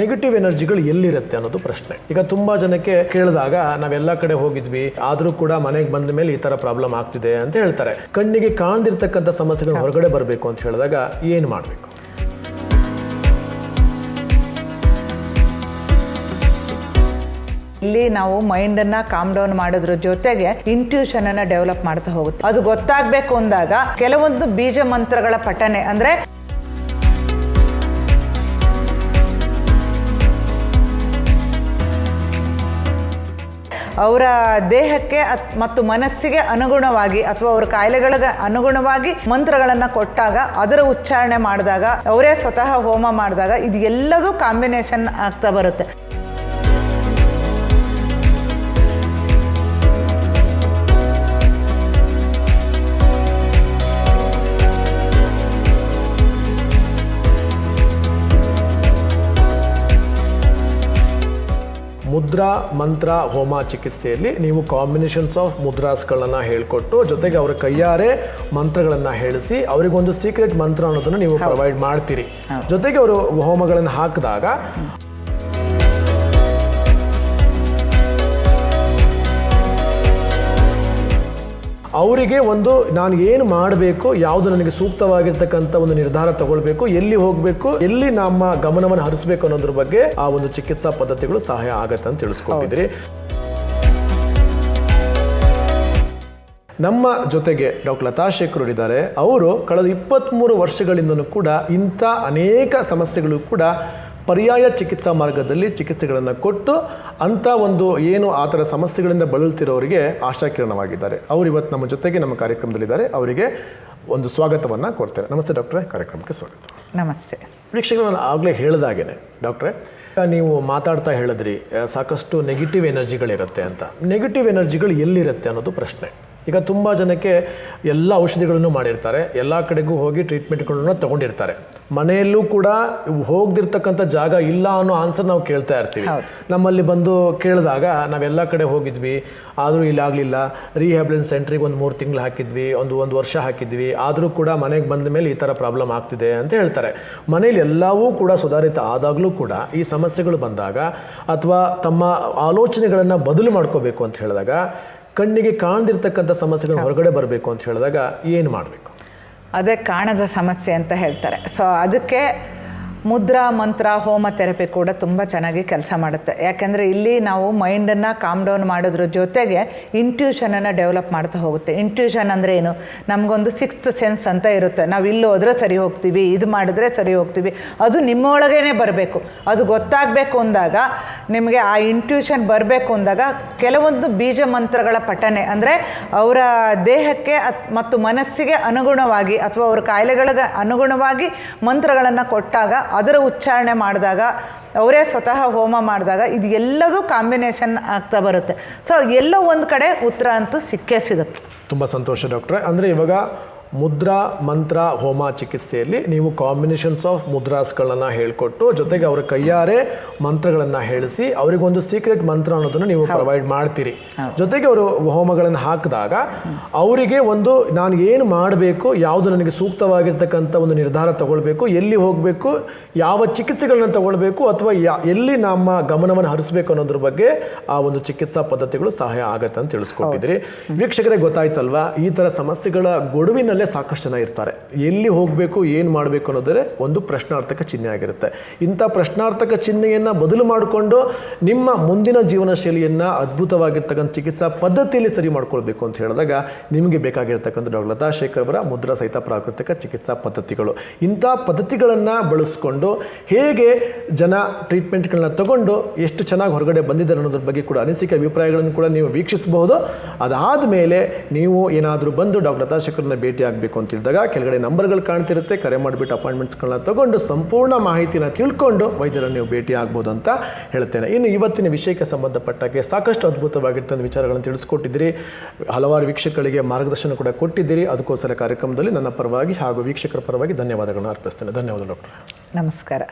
Negative ಎನರ್ಜಿಗಳು ಎಲ್ಲಿರುತ್ತೆ ಅನ್ನೋದು ಪ್ರಶ್ನೆ. ಈಗ ತುಂಬಾ ಜನಕ್ಕೆ ಕೇಳಿದಾಗ ನಾವೆಲ್ಲ ಕಡೆ ಹೋಗಿದ್ವಿ, ಆದರೂ ಕೂಡ ಮನೆಗೆ ಬಂದ ಮೇಲೆ ಈ ತರ ಪ್ರಾಬ್ಲಮ್ ಆಗ್ತಿದೆ ಅಂತ ಹೇಳ್ತಾರೆ. ಕಣ್ಣಿಗೆ ಕಾಣ್ದಿರ್ತಕ್ಕಂಥ ಸಮಸ್ಯೆಗಳು ಹೊರಗಡೆ ಬರಬೇಕು ಅಂತ ಹೇಳಿದಾಗ ಏನು ಮಾಡಬೇಕು? ಇಲ್ಲಿ ನಾವು ಮೈಂಡ್ ಅನ್ನ ಕಾಮ್ ಡೌನ್ ಮಾಡೋದ್ರ ಜೊತೆಗೆ ಇಂಟ್ಯೂಷನ್ ಅನ್ನ ಡೆವಲಪ್ ಮಾಡ್ತಾ ಹೋಗುತ್ತೆ. ಅದು ಗೊತ್ತಾಗಬೇಕು ಅಂದಾಗ ಕೆಲವೊಂದು ಬೀಜ ಮಂತ್ರಗಳ ಪಠನೆ ಅಂದ್ರೆ ಅವರ ದೇಹಕ್ಕೆ ಮತ್ತು ಮನಸ್ಸಿಗೆ ಅನುಗುಣವಾಗಿ ಅಥವಾ ಅವರ ಕಾಯಿಲೆಗಳಿಗೆ ಅನುಗುಣವಾಗಿ ಮಂತ್ರಗಳನ್ನು ಕೊಟ್ಟಾಗ, ಅದರ ಉಚ್ಚಾರಣೆ ಮಾಡಿದಾಗ, ಅವರೇ ಸ್ವತಃ ಹೋಮ ಮಾಡಿದಾಗ, ಇದು ಎಲ್ಲದೂ ಕಾಂಬಿನೇಷನ್ ಆಗ್ತಾ ಬರುತ್ತೆ. ಮುದ್ರಾ ಮಂತ್ರ ಹೋಮ ಚಿಕಿತ್ಸೆಯಲ್ಲಿ ನೀವು ಕಾಂಬಿನೇಷನ್ಸ್ ಆಫ್ ಮುದ್ರಾಸ್ಗಳನ್ನು ಹೇಳಿಕೊಟ್ಟು ಜೊತೆಗೆ ಅವರ ಕೈಯಾರೆ ಮಂತ್ರಗಳನ್ನು ಹೇಳಿಸಿ ಅವರಿಗೊಂದು ಸೀಕ್ರೆಟ್ ಮಂತ್ರ ಅನ್ನೋದನ್ನು ನೀವು ಪ್ರೊವೈಡ್ ಮಾಡ್ತೀರಿ. ಜೊತೆಗೆ ಅವರು ಹೋಮಗಳನ್ನು ಹಾಕಿದಾಗ ಅವರಿಗೆ ಒಂದು ನಾನು ಏನು ಮಾಡಬೇಕು, ಯಾವುದು ನನಗೆ ಸೂಕ್ತವಾಗಿರ್ತಕ್ಕಂಥ ಒಂದು ನಿರ್ಧಾರ ತಗೊಳ್ಬೇಕು, ಎಲ್ಲಿ ಹೋಗಬೇಕು, ಎಲ್ಲಿ ನಮ್ಮ ಗಮನವನ್ನು ಹರಿಸಬೇಕು ಅನ್ನೋದ್ರ ಬಗ್ಗೆ ಆ ಒಂದು ಚಿಕಿತ್ಸಾ ಪದ್ಧತಿಗಳು ಸಹಾಯ ಆಗತ್ತೆ ಅಂತ ತಿಳಿಸ್ಕೊಂಡಿದ್ರಿ ನಮ್ಮ ಜೊತೆಗೆ ಡಾಕ್ಟರ್ ಲತಾ ಶೇಖರ್ ಇದ್ದಾರೆ ಅವರು ಕಳೆದ ಇಪ್ಪತ್ತ್ಮೂರು ವರ್ಷಗಳಿಂದಲೂ ಕೂಡ ಇಂಥ ಅನೇಕ ಸಮಸ್ಯೆಗಳು ಕೂಡ ಪರ್ಯಾಯ ಚಿಕಿತ್ಸಾ ಮಾರ್ಗದಲ್ಲಿ ಚಿಕಿತ್ಸೆಗಳನ್ನು ಕೊಟ್ಟು ಅಂಥ ಒಂದು ಏನು ಆ ಥರ ಸಮಸ್ಯೆಗಳಿಂದ ಬಳಲ್ತಿರೋರಿಗೆ ಆಶಾಕಿರಣವಾಗಿದ್ದಾರೆ. ಅವರು ಇವತ್ತು ನಮ್ಮ ಜೊತೆಗೆ ನಮ್ಮ ಕಾರ್ಯಕ್ರಮದಲ್ಲಿದ್ದಾರೆ. ಅವರಿಗೆ ಒಂದು ಸ್ವಾಗತವನ್ನು ಕೊಡ್ತೇನೆ. ನಮಸ್ತೆ ಡಾಕ್ಟ್ರೆ. ಕಾರ್ಯಕ್ರಮಕ್ಕೆ ಸ್ವಾಗತ. ನಮಸ್ತೆ. ವೀಕ್ಷಕರು ನಾನು ಆಗಲೇ ಹೇಳ್ದಾಗೇನೆ. ಡಾಕ್ಟ್ರೆ ನೀವು ಮಾತಾಡ್ತಾ ಹೇಳಿದ್ರಿ ಸಾಕಷ್ಟು ನೆಗೆಟಿವ್ ಎನರ್ಜಿಗಳಿರುತ್ತೆ ಅಂತ. ನೆಗೆಟಿವ್ ಎನರ್ಜಿಗಳು ಎಲ್ಲಿರುತ್ತೆ ಅನ್ನೋದು ಪ್ರಶ್ನೆ. ಈಗ ತುಂಬ ಜನಕ್ಕೆ ಎಲ್ಲ ಔಷಧಿಗಳನ್ನು ಮಾಡಿರ್ತಾರೆ. ಎಲ್ಲ ಕಡೆಗೂ ಹೋಗಿ ಟ್ರೀಟ್ಮೆಂಟ್ಗಳನ್ನ ತಗೊಂಡಿರ್ತಾರೆ. ಮನೆಯಲ್ಲೂ ಕೂಡ ಹೋಗ್ದಿರ್ತಕ್ಕಂಥ ಜಾಗ ಇಲ್ಲ ಅನ್ನೋ ಆನ್ಸರ್ ನಾವು ಕೇಳ್ತಾ ಇರ್ತೀವಿ. ನಮ್ಮಲ್ಲಿ ಬಂದು ಕೇಳಿದಾಗ ನಾವೆಲ್ಲ ಕಡೆ ಹೋಗಿದ್ವಿ. ಆದರೂ ಇಲ್ಲಾಗಲಿಲ್ಲ ರೀಹ್ಯಾಬ್ಲೆನ್ಸ್ ಸೆಂಟ್ರಿಗೆ ಒಂದು ಮೂರು ತಿಂಗಳು ಹಾಕಿದ್ವಿ. ಒಂದು ಒಂದು ವರ್ಷ ಹಾಕಿದ್ವಿ. ಆದರೂ ಕೂಡ ಮನೆಗೆ ಬಂದ ಮೇಲೆ ಈ ಥರ ಪ್ರಾಬ್ಲಮ್ ಆಗ್ತಿದೆ ಅಂತ ಹೇಳ್ತಾರೆ. ಮನೇಲಿ ಎಲ್ಲವೂ ಕೂಡ ಸುಧಾರಿತ ಆದಾಗಲೂ ಕೂಡ ಈ ಸಮಸ್ಯೆಗಳು ಬಂದಾಗ ಅಥವಾ ತಮ್ಮ ಆಲೋಚನೆಗಳನ್ನು ಬದಲು ಮಾಡ್ಕೋಬೇಕು ಅಂತ ಹೇಳಿದಾಗ ಕಣ್ಣಿಗೆ ಕಾಣ್ದಿರ್ತಕ್ಕಂಥ ಸಮಸ್ಯೆಗಳು ಹೊರಗಡೆ ಬರಬೇಕು ಅಂತ ಹೇಳಿದಾಗ ಏನು ಮಾಡಬೇಕು? ಅದೇ ಕಾಣದ ಸಮಸ್ಯೆ ಅಂತ ಹೇಳ್ತಾರೆ. ಸೊ ಅದಕ್ಕೆ ಮುದ್ರಾ, ಮಂತ್ರ, ಹೋಮ ಥೆರಪಿ ಕೂಡ ತುಂಬ ಚೆನ್ನಾಗಿ ಕೆಲಸ ಮಾಡುತ್ತೆ. ಯಾಕೆಂದರೆ ಇಲ್ಲಿ ನಾವು ಮೈಂಡನ್ನು ಕಾಮ್ ಡೌನ್ ಮಾಡೋದ್ರ ಜೊತೆಗೆ ಇಂಟ್ಯೂಷನನ್ನು ಡೆವಲಪ್ ಮಾಡ್ತಾ ಹೋಗುತ್ತೆ. ಇಂಟ್ಯೂಷನ್ ಅಂದರೆ ಏನು? ನಮಗೊಂದು ಸಿಕ್ಸ್ತ್ ಸೆನ್ಸ್ ಅಂತ ಇರುತ್ತೆ. ನಾವು ಇಲ್ಲಿ ಹೋದರೆ ಸರಿ ಹೋಗ್ತೀವಿ, ಇದು ಮಾಡಿದ್ರೆ ಸರಿ ಹೋಗ್ತೀವಿ, ಅದು ನಿಮ್ಮೊಳಗೇ ಬರಬೇಕು. ಅದು ಗೊತ್ತಾಗಬೇಕು ಅಂದಾಗ, ನಿಮಗೆ ಆ ಇಂಟ್ಯೂಷನ್ ಬರಬೇಕು ಅಂದಾಗ ಕೆಲವೊಂದು ಬೀಜ ಮಂತ್ರಗಳ ಪಠನೆ, ಅಂದರೆ ಅವರ ದೇಹಕ್ಕೆ ಮತ್ತು ಮನಸ್ಸಿಗೆ ಅನುಗುಣವಾಗಿ ಅಥವಾ ಅವರ ಕಾಯಿಲೆಗಳಿಗೆ ಅನುಗುಣವಾಗಿ ಮಂತ್ರಗಳನ್ನು ಕೊಟ್ಟಾಗ ಅದರ ಉಚ್ಚಾರಣೆ ಮಾಡಿದಾಗ, ಅವರೇ ಸ್ವತಃ ಹೋಮ ಮಾಡಿದಾಗ ಇದು ಎಲ್ಲದೂ ಕಾಂಬಿನೇಷನ್ ಆಗ್ತಾ ಬರುತ್ತೆ. ಸೊ ಎಲ್ಲೋ ಒಂದು ಕಡೆ ಉತ್ತರ ಅಂತೂ ಸಿಕ್ಕೇ ಸಿಗುತ್ತೆ. ತುಂಬ ಸಂತೋಷ ಡಾಕ್ಟ್ರೆ. ಅಂದರೆ ಇವಾಗ ಮುದ್ರಾ ಮಂತ್ರ ಹೋಮ ಚಿಕಿತ್ಸೆಯಲ್ಲಿ ನೀವು ಕಾಂಬಿನೇಷನ್ಸ್ ಆಫ್ ಮುದ್ರಾಸ್ಗಳನ್ನು ಹೇಳಿಕೊಟ್ಟು ಜೊತೆಗೆ ಅವರ ಕೈಯಾರೆ ಮಂತ್ರಗಳನ್ನು ಹೇಳಿಸಿ ಅವರಿಗೊಂದು ಸೀಕ್ರೆಟ್ ಮಂತ್ರ ಅನ್ನೋದನ್ನು ನೀವು ಪ್ರೊವೈಡ್ ಮಾಡ್ತೀರಿ. ಜೊತೆಗೆ ಅವರು ಹೋಮಗಳನ್ನು ಹಾಕಿದಾಗ ಅವರಿಗೆ ಒಂದು ನಾನು ಏನು ಮಾಡಬೇಕು ಯಾವುದು ನನಗೆ ಸೂಕ್ತವಾಗಿರ್ತಕ್ಕಂಥ ಒಂದು ನಿರ್ಧಾರ ತಗೊಳ್ಬೇಕು ಎಲ್ಲಿ ಹೋಗಬೇಕು ಯಾವ ಚಿಕಿತ್ಸೆಗಳನ್ನ ತಗೊಳ್ಬೇಕು ಅಥವಾ ಯಾ ಎಲ್ಲಿ ನಮ್ಮ ಗಮನವನ್ನು ಹರಿಸಬೇಕು ಅನ್ನೋದ್ರ ಬಗ್ಗೆ ಆ ಒಂದು ಚಿಕಿತ್ಸಾ ಪದ್ಧತಿಗಳು ಸಹಾಯ ಆಗತ್ತೆ ಅಂತ ತಿಳಿಸ್ಕೊಟ್ಟಿದ್ರಿ ವೀಕ್ಷಕರೇ ಗೊತ್ತಾಯ್ತಲ್ವಾ? ಈ ಥರ ಸಮಸ್ಯೆಗಳ ಗೊಡುವಿನಲ್ಲೇ ಸಾಕಷ್ಟು ಜನ ಇರ್ತಾರೆ. ಎಲ್ಲಿ ಹೋಗಬೇಕು, ಏನು ಮಾಡಬೇಕು ಅನ್ನೋದರೆ ಒಂದು ಪ್ರಶ್ನಾರ್ಥಕ ಚಿಹ್ನೆ ಆಗಿರುತ್ತೆ. ಇಂಥ ಪ್ರಶ್ನಾರ್ಥಕ ಚಿಹ್ನೆಯನ್ನು ಬದಲು ಮಾಡಿಕೊಂಡು ನಿಮ್ಮ ಮುಂದಿನ ಜೀವನ ಶೈಲಿಯನ್ನು ಅದ್ಭುತವಾಗಿರ್ತಕ್ಕಂಥ ಚಿಕಿತ್ಸಾ ಪದ್ಧತಿಯಲ್ಲಿ ಸರಿ ಮಾಡ್ಕೊಳ್ಬೇಕು ಅಂತ ಹೇಳಿದಾಗ ನಿಮಗೆ ಬೇಕಾಗಿರ್ತಕ್ಕಂಥ ಡಾಕ್ಟರ್ ಲತಾ ಶೇಖರ್ ಅವರ ಮುದ್ರಾ ಸಹಿತ ಪ್ರಾಕೃತಿಕ ಚಿಕಿತ್ಸಾ ಪದ್ಧತಿಗಳು. ಇಂಥ ಪದ್ಧತಿಗಳನ್ನು ಬಳಸ್ಕೊಂಡು ಹೇಗೆ ಜನ ಟ್ರೀಟ್ಮೆಂಟ್ಗಳನ್ನ ತಗೊಂಡು ಎಷ್ಟು ಚೆನ್ನಾಗಿ ಹೊರಗಡೆ ಬಂದಿದ್ದಾರೆ ಅನ್ನೋದ್ರ ಬಗ್ಗೆ ಕೂಡ ಅನಿಸಿಕೆ ಅಭಿಪ್ರಾಯಗಳನ್ನು ಕೂಡ ನೀವು ವೀಕ್ಷಿಸಬಹುದು. ಅದಾದ ಮೇಲೆ ನೀವು ಏನಾದರೂ ಬಂದು ಡಾಕ್ಟರ್ ಲತಾ ಶೇಖರ್ನ ಭೇಟಿ ಆಗಬೇಕು ಅಂತ ಹೇಳಿದಾಗ ಕೆಳಗಡೆ ನಂಬರ್ಗಳು ಕಾಣ್ತಿರುತ್ತೆ, ಕರೆ ಮಾಡಿಬಿಟ್ಟು ಅಪಾಯಿಂಟ್ಮೆಂಟ್ಸ್ಗಳನ್ನ ತಗೊಂಡು ಸಂಪೂರ್ಣ ಮಾಹಿತಿನ ತಿಳ್ಕೊಂಡು ವೈದ್ಯರನ್ನು ನೀವು ಭೇಟಿ ಆಗ್ಬೋದು ಅಂತ ಹೇಳ್ತೇನೆ. ಇನ್ನು ಇವತ್ತಿನ ವಿಷಯಕ್ಕೆ ಸಂಬಂಧಪಟ್ಟಾಗೆ ಸಾಕಷ್ಟು ಅದ್ಭುತವಾಗಿರ್ತಂಥ ವಿಚಾರಗಳನ್ನು ತಿಳಿಸ್ಕೊಟ್ಟಿದ್ದೀರಿ. ಹಲವಾರು ವೀಕ್ಷಕರಿಗೆ ಮಾರ್ಗದರ್ಶನ ಕೂಡ ಕೊಟ್ಟಿದ್ದೀರಿ. ಅದಕ್ಕೋಸ್ಕರ ಕಾರ್ಯಕ್ರಮದಲ್ಲಿ ನನ್ನ ಪರವಾಗಿ ಹಾಗೂ ವೀಕ್ಷಕರ ಪರವಾಗಿ ಧನ್ಯವಾದಗಳನ್ನು ಅರ್ಪಿಸ್ತೇನೆ. ಧನ್ಯವಾದ ಡಾಕ್ಟರ್. ನಮಸ್ಕಾರ.